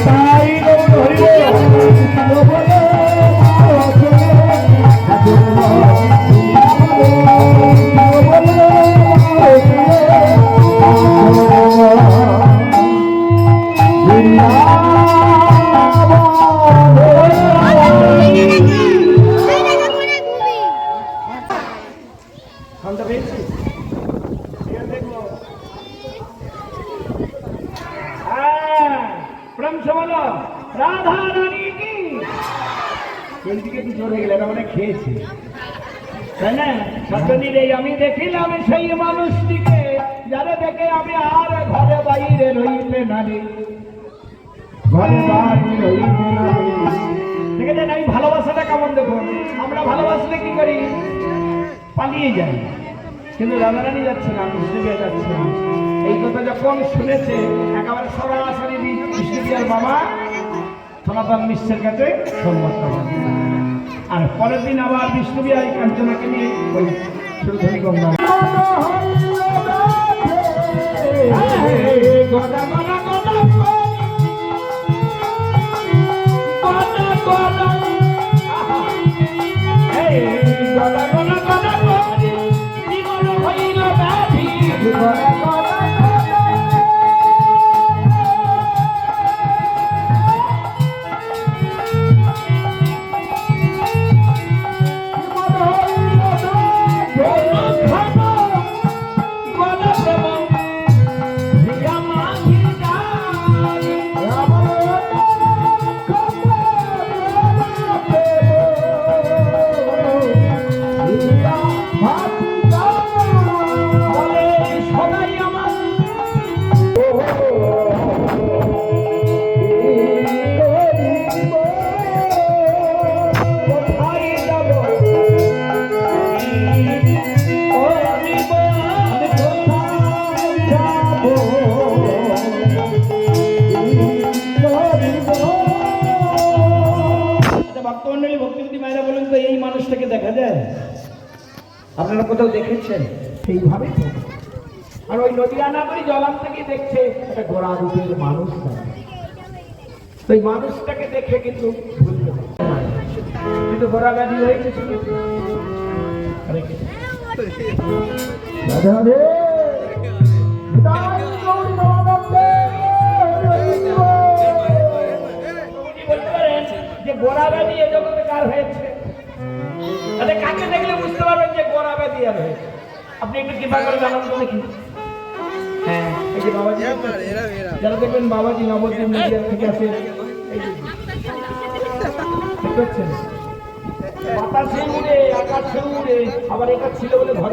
তাই রাধা রানী কি? জোরে গেলে না মানে খেয়েছে। তাই না? আমি দেখিলাম সেই মানুষটিকে, যারা দেখে আমি আর ঘরে বাইরে নারী। দেখেছেন আমি ভালোবাসাটা কেমন দেখুন? আমরা ভালোবাসলে কি করি? পালিয়ে যাই। কিন্তু রাধারানী যাচ্ছে না বিষ্ণুবিয়া যাচ্ছে না। এই কথা যখন শুনেছে? একেবারে সরাসরি বিষ্ণুবিয়ার বাবা সনাতন মিশ্রের কাছে আর পরের দিন আবার বিষ্ণুবিয়া এই কাঞ্চনাকে নিয়ে শুরু সুরধনী গঙ্গা। মায়েরা বলুন তো, এই মানুষটাকে দেখা যায়? আপনারা কোথাও দেখেছেন? সেইভাবে? আর ওই নদী আনা করে জলাম থেকে দেখছে একটা গোড়া রূপের মানুষ। এই মানুষটাকে দেখে কিন্তু ভুলতে। কিন্তু গোড়া ব্যাধি হয়েছে রাধে। যে গোড়া ব্যাধি এ জগতে কার হয়েছে? তাহলে কাকে দেখলে বুঝতে পারবেন যে গোড়া ব্যাধি আর হয়েছে? আপনি একটু কৃপা করে জানান তো দেখি। হ্যাঁ। এই যে বাবাজি। যারা দেখবেন বাবাজি নবদ্বীপ মিডিয়া থেকে আসে এই যে, বাতাসে উড়ে আকাশে উড়ে আবার এটা ছিল বলে ঘরে